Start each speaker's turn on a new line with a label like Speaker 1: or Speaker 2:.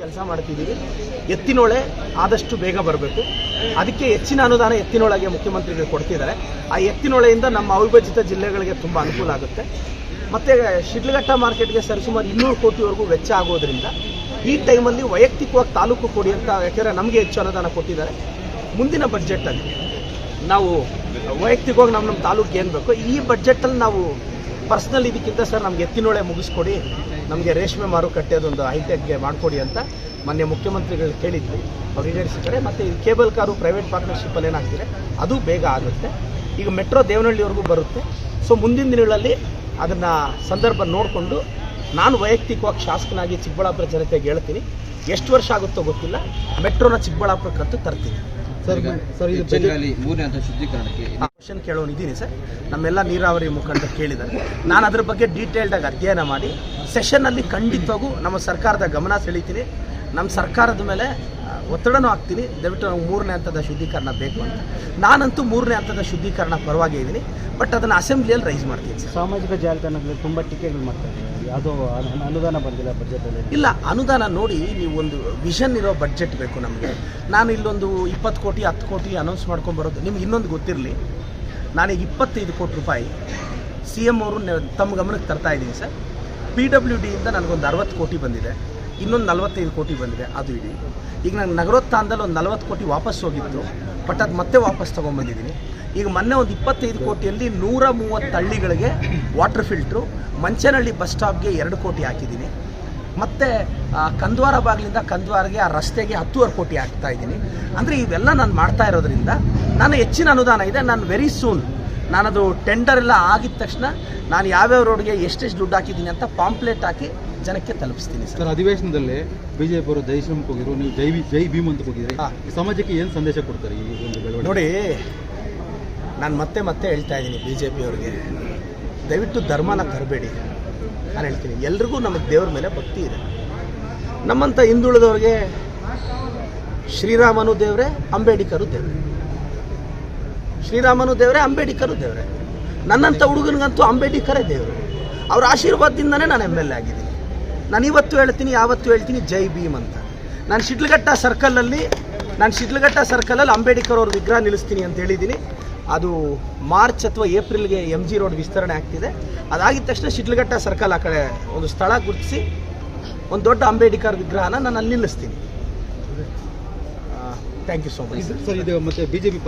Speaker 1: ಕೆಲಸ ಮಾಡ್ತಿದ್ದೀವಿ. ಎತ್ತಿನೊಳೆ ಆದಷ್ಟು ಬೇಗ ಬರಬೇಕು. ಅದಕ್ಕೆ ಹೆಚ್ಚಿನ ಅನುದಾನ ಎತ್ತಿನೊಳಗೆ ಮುಖ್ಯಮಂತ್ರಿಗಳು ಕೊಡ್ತಿದ್ದಾರೆ. ಆ ಎತ್ತಿನೊಳೆಯಿಂದ ನಮ್ಮ ಅವಿಭಜಿತ ಜಿಲ್ಲೆಗಳಿಗೆ ತುಂಬ ಅನುಕೂಲ ಆಗುತ್ತೆ. ಮತ್ತು ಶಿಡ್ಲಘಟ್ಟ ಮಾರ್ಕೆಟ್ಗೆ ಸರಿಸುಮಾರು ಇನ್ನೂರು ಕೋಟಿವರೆಗೂ ವೆಚ್ಚ ಆಗೋದ್ರಿಂದ ಈ ಟೈಮಲ್ಲಿ ವೈಯಕ್ತಿಕವಾಗಿ ತಾಲೂಕು ಕೊಡಿ ಅಂತ ಯಾಕೆಂದರೆ ನಮಗೆ ಹೆಚ್ಚು ಅನುದಾನ ಕೊಟ್ಟಿದ್ದಾರೆ. ಮುಂದಿನ ಬಡ್ಜೆಟಲ್ಲಿ ನಾವು ವೈಯಕ್ತಿಕವಾಗಿ ನಮ್ಮ ನಮ್ಮ ತಾಲೂಕು ಏನು ಬೇಕೋ ಈ ಬಡ್ಜೆಟಲ್ಲಿ ನಾವು ಪರ್ಸ್ನಲ್ ಇದಕ್ಕಿಂತ ಸರ್ ನಮ್ಗೆ ಎತ್ತಿನೊಳೆ ಮುಗಿಸ್ಕೊಡಿ. ನಮಗೆ ರೇಷ್ಮೆ ಮಾರುಕಟ್ಟೆ ಅದೊಂದು ಹೈಟೆಕ್ಗೆ ಮಾಡಿಕೊಡಿ ಅಂತ ಮೊನ್ನೆ ಮುಖ್ಯಮಂತ್ರಿಗಳು ಕೇಳಿದ್ವಿ. ಅವ್ರು ಈಡೇರಿಸಿದ್ದಾರೆ. ಮತ್ತು ಈ ಕೇಬಲ್ ಕಾರು ಪ್ರೈವೇಟ್ ಪಾರ್ಟ್ನರ್ಶಿಪ್ಪಲ್ಲಿ ಏನಾಗ್ತಿದೆ? ಅದು ಬೇಗ ಆಗುತ್ತೆ. ಈಗ ಮೆಟ್ರೋ ದೇವನಹಳ್ಳಿವರೆಗೂ ಬರುತ್ತೆ. ಸೊ ಮುಂದಿನ ದಿನಗಳಲ್ಲಿ ಅದನ್ನು ಸಂದರ್ಭ ನೋಡಿಕೊಂಡು ನಾನು ವೈಯಕ್ತಿಕವಾಗಿ ಶಾಸಕನಾಗಿ ಚಿಕ್ಕಬಳ್ಳಾಪುರ ಜನತೆಗೆ ಹೇಳ್ತೀನಿ. ಎಷ್ಟು ವರ್ಷ ಆಗುತ್ತೋ ಗೊತ್ತಿಲ್ಲ. ಮೆಟ್ರೋನ ಚಿಕ್ಕಬಳ್ಳಾಪುರಕ್ಕಂತೂ ತರ್ತೀನಿ.
Speaker 2: ಮೂರನೇ ಹಂತ ಶುದ್ಧೀಕರಣಕ್ಕೆ
Speaker 1: ಕ್ವಶನ್ ಕೇಳೋನು ಇದ್ದೀನಿ ಸರ್. ನಮ್ಮೆಲ್ಲ ನೀರಾವರಿ ಮುಖಂಡ ಕೇಳಿದ್ದಾರೆ. ನಾನು ಅದ್ರ ಬಗ್ಗೆ ಡೀಟೇಲ್ಡಾಗಿ ಅಧ್ಯಯನ ಮಾಡಿ ಸೆಷನ್ ಅಲ್ಲಿ ಖಂಡಿತವಾಗೂ ನಮ್ಮ ಸರ್ಕಾರದ ಗಮನ ಸೆಳೀತೀನಿ. ನಮ್ಮ ಸರ್ಕಾರದ ಮೇಲೆ ಒತ್ತಡನೂ ಹಾಕ್ತೀನಿ. ದಯವಿಟ್ಟು ನಾವು ಮೂರನೇ ಹಂತದ ಶುದ್ಧೀಕರಣ ಬೇಕು ಅಂತ. ನಾನಂತೂ ಮೂರನೇ ಹಂತದ ಶುದ್ಧೀಕರಣ ಪರವಾಗಿ ಇದ್ದೀನಿ ಬಟ್ ಅದನ್ನು ಅಸೆಂಬ್ಲಿಯಲ್ಲಿ ರೈಸ್ ಮಾಡ್ತೀನಿ ಸರ್.
Speaker 3: ಸಾಮಾಜಿಕ ಜಾಲತಾಣಗಳಲ್ಲಿ ತುಂಬ ಟೀಕೆಗಳು ಮಾಡ್ತಾರೆ. ಯಾವುದೋ ಅನುದಾನ ಬಂದಿಲ್ಲ ಬಜೆಟಲ್ಲಿ
Speaker 1: ಇಲ್ಲ ಅನುದಾನ ನೋಡಿ ನೀವು ಒಂದು ವಿಷನ್ ಇರೋ ಬಜೆಟ್ ಬೇಕು ನಮಗೆ. ನಾನು ಇಲ್ಲೊಂದು ಇಪ್ಪತ್ತು ಕೋಟಿ ಹತ್ತು ಕೋಟಿ ಅನೌನ್ಸ್ ಮಾಡ್ಕೊಂಬರೋದು ನಿಮ್ಗೆ ಇನ್ನೊಂದು ಗೊತ್ತಿರಲಿ. ನಾನೀಗ ಇಪ್ಪತ್ತೈದು ಕೋಟಿ ರೂಪಾಯಿ ಸಿ ಎಂ ಅವರು ತಮ್ಮ ಗಮನಕ್ಕೆ ತರ್ತಾ ಇದ್ದೀನಿ ಸರ್. ಪಿ ಡಬ್ಲ್ಯೂ ಡಿಯಿಂದ ನನಗೊಂದು ಅರವತ್ತು ಕೋಟಿ ಬಂದಿದೆ. ಇನ್ನೊಂದು ನಲವತ್ತೈದು ಕೋಟಿ ಬಂದಿದೆ, ಅದು ಇಡಿ. ಈಗ ನಾನು ನಗರೋತ್ಥಾನದಲ್ಲಿ ಒಂದು ನಲ್ವತ್ತು ಕೋಟಿ ವಾಪಸ್ ಹೋಗಿತ್ತು, ಬಟ್ ಅದು ಮತ್ತೆ ವಾಪಸ್ ತೊಗೊಂಬಂದಿದ್ದೀನಿ ಈಗ ಮೊನ್ನೆ ಒಂದು ಇಪ್ಪತ್ತೈದು ಕೋಟಿಯಲ್ಲಿ ನೂರ ಮೂವತ್ತು ಹಳ್ಳಿಗಳಿಗೆ ವಾಟರ್ ಫಿಲ್ಟ್ರು ಮಂಚನಹಳ್ಳಿ ಬಸ್ ಸ್ಟಾಪ್ಗೆ ಎರಡು ಕೋಟಿ ಹಾಕಿದ್ದೀನಿ. ಮತ್ತು ಕಂದ್ವಾರ ಬಾಗಿಲಿಂದ ಕಂದ್ವಾರಗೆ ಆ ರಸ್ತೆಗೆ ಹತ್ತುವರೆ ಕೋಟಿ ಹಾಕ್ತಾ ಇದ್ದೀನಿ. ಅಂದರೆ ಇವೆಲ್ಲ ನಾನು ಮಾಡ್ತಾ ಇರೋದ್ರಿಂದ ನಾನು ಹೆಚ್ಚಿನ ಅನುದಾನ ಇದೆ, ನಾನು ವೆರಿ ಸೂನ್ ನಾನದು ಟೆಂಡರ್ ಎಲ್ಲ ಆಗಿದ ತಕ್ಷಣ ನಾನು ಯಾವ್ಯಾವ ರೋಡ್ಗೆ ಎಷ್ಟೆಷ್ಟು ದುಡ್ಡು ಹಾಕಿದ್ದೀನಿ ಅಂತ ಪಾಂಪ್ಲೆಟ್ ಹಾಕಿ ಜನಕ್ಕೆ ತಲುಪಿಸ್ತೀನಿ ಸರ್.
Speaker 4: ಅಧಿವೇಶನದಲ್ಲಿ ಬಿಜೆಪಿ ಅವರು ಜೈ ಶ್ರಮಕ್ಕೆ ಹೋಗಿರೋ ನೀವು ಜೈ ಜೈ ಭೀಮ್ ಅಂತ ಹೋಗಿದ್ರಿ. ಸಮಾಜಕ್ಕೆ ಏನು ಸಂದೇಶ ಕೊಡ್ತಾರೆ ಈ ಒಂದು ಬೆಳವಣಿಗೆ?
Speaker 1: ನೋಡಿ ನಾನು ಮತ್ತೆ ಮತ್ತೆ ಹೇಳ್ತಾ ಇದ್ದೀನಿ ಬಿ ಜೆ ಪಿಯವ್ರಿಗೆ ದಯವಿಟ್ಟು ಧರ್ಮನ ತರಬೇಡಿ. ನಾನು ಹೇಳ್ತೀನಿ ಎಲ್ರಿಗೂ ನಮಗೆ ದೇವ್ರ ಮೇಲೆ ಭಕ್ತಿ ಇದೆ. ನಮ್ಮಂಥ ಹಿಂದುಳಿದವ್ರಿಗೆ ಶ್ರೀರಾಮನು ದೇವ್ರೆ ಅಂಬೇಡ್ಕರು ದೇವ್ರೆ. ಶ್ರೀರಾಮನು ದೇವ್ರೆ ಅಂಬೇಡ್ಕರು ದೇವ್ರೆ. ನನ್ನಂಥ ಹುಡುಗನಿಗಂತೂ ಅಂಬೇಡ್ಕರೇ ದೇವರು. ಅವ್ರ ಆಶೀರ್ವಾದದಿಂದನೇ ನಾನು ಎಂ ಎಲ್ ಎ ಆಗಿದ್ದೀನಿ. ನಾನು ಇವತ್ತು ಹೇಳ್ತೀನಿ, ಯಾವತ್ತು ಹೇಳ್ತೀನಿ, ಜೈ ಭೀಮ್ ಅಂತ. ನಾನು ಶಿಡ್ಲಘಟ್ಟ ಸರ್ಕಲಲ್ಲಿ, ನಾನು ಶಿಡ್ಲಘಟ್ಟ ಸರ್ಕಲಲ್ಲಿ ಅಂಬೇಡ್ಕರ್ ಅವ್ರ ವಿಗ್ರಹ ನಿಲ್ಲಿಸ್ತೀನಿ ಅಂತ ಹೇಳಿದ್ದೀನಿ ಅದು ಮಾರ್ಚ್ ಅಥವಾ ಏಪ್ರಿಲ್ಗೆ ಎಂ ಜಿ ರೋಡ್ ವಿಸ್ತರಣೆ ಆಗ್ತಿದೆ. ಅದಾಗಿದ ತಕ್ಷಣ ಶಿಡ್ಲಘಟ್ಟ ಸರ್ಕಲ್ ಆ ಕಡೆ ಒಂದು ಸ್ಥಳ ಗುರುತಿಸಿ, ಒಂದು ದೊಡ್ಡ ಅಂಬೇಡ್ಕರ್ ವಿಗ್ರಹನ ನಾನು ಅಲ್ಲಿ ನಿಲ್ಲಿಸ್ತೀನಿ. Thank you so much
Speaker 4: sir, ಇದು ಮತ್ತೆ ಬಿಜೆಪಿ